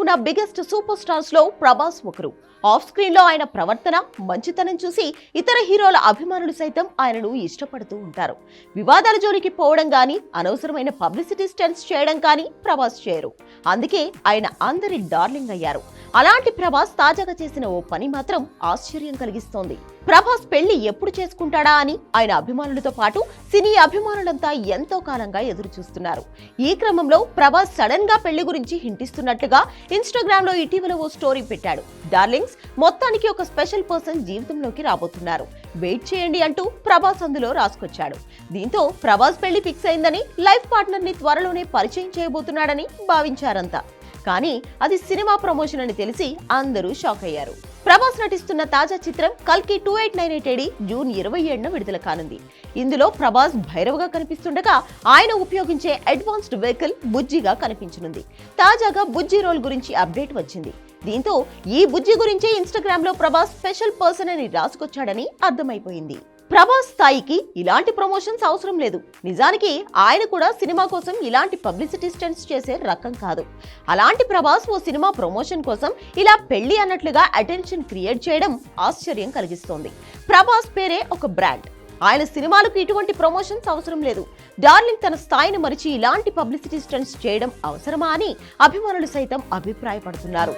ఉన్న biggest super స్టార్స్లో Prabhas ఒకరు. Of స్క్రీన్లో ఆయన ప్రవర్తన మంచితనం చూసి ఇతర హీరోల అభిమానులు సైతం ఆయనను ఇష్టపడుతూ ఉంటారు. వివాదాల జోలికి పోవడం కానీ అనవసరమైన పబ్లిసిటీ స్టెన్స్ చేయడం కానీ ప్రభాస్ చేయరు. అందుకే ఆయన అందరి డార్లింగ్ అయ్యారు. అలాంటి ప్రభాస్ తాజాగా చేసిన ఓ పని మాత్రం ఆశ్చర్యం కలిగిస్తోంది. ప్రభాస్ పెళ్ళి ఎప్పుడు చేసుకుంటాడా అని ఆయన అభిమానులతో పాటు సినీ అభిమానులంతా ఎంతో కాలంగా ఎదురు చూస్తున్నారు ఈ క్రమంలో ప్రభాస్ సడన్గా పెళ్ళి గురించి హింటిస్తున్నట్లుగా ఇన్స్టాగ్రామ్లో ఇటీవల ఓ స్టోరీ పెట్టాడు. డార్లింగ్స్ మొత్తానికి ఒక స్పెషల్ పర్సన్ జీవితంలోకి రాబోతున్నారు. వెయిట్ చేయండి అంటూ ప్రభాస్ అందులో రాసుకొచ్చాడు. దీంతో ప్రభాస్ పెళ్ళి ఫిక్స్ అయిందని లైఫ్ పార్ట్నర్ని త్వరలోనే పరిచయం చేయబోతున్నాడని భావించారంతా. కానీ అది సినిమా ప్రమోషన్ అని తెలిసి అందరూ షాక్ అయ్యారు. ప్రభాస్ నటిస్తున్న తాజా చిత్రం కల్కి two eight nine eight AD June ఇరవై ఏడున విడుదల కానుంది. ఇందులో ప్రభాస్ భైరవగా కనిపిస్తుండగా ఆయన ఉపయోగించే అడ్వాన్స్డ్ వెహికల్ బుజ్జిగా కనిపించనుంది. తాజాగా బుజ్జి రోల్ గురించి అప్డేట్ వచ్చింది. దీంతో ఈ బుజ్జి గురించి ఇన్స్టాగ్రామ్లో ప్రభాస్ స్పెషల్ పర్సన్ అని రాసుకొచ్చాడని అర్థమైపోయింది. ప్రభాస్ స్థాయికి ఇలాంటి ప్రమోషన్స్ అవసరం లేదు. నిజానికి ఆయన కూడా సినిమా కోసం ఇలాంటి పబ్లిసిటీ స్టెంట్స్ చేసే రకం కాదు. అలాంటి ప్రభాస్ ఓ సినిమా ప్రమోషన్ కోసం ఇలా పెళ్ళి అన్నట్లుగా అటెన్షన్ క్రియేట్ చేయడం ఆశ్చర్యం కలిగిస్తోంది. ప్రభాస్ పేరే ఒక బ్రాండ్. ఆయన సినిమాలకు ఇటువంటి ప్రమోషన్స్ అవసరం లేదు. డార్లింగ్ తన స్థాయిని మరిచి ఇలాంటి పబ్లిసిటీ స్టంట్స్ చేయడం అవసరమా అని అభిమానులు సైతం అభిప్రాయపడుతున్నారు.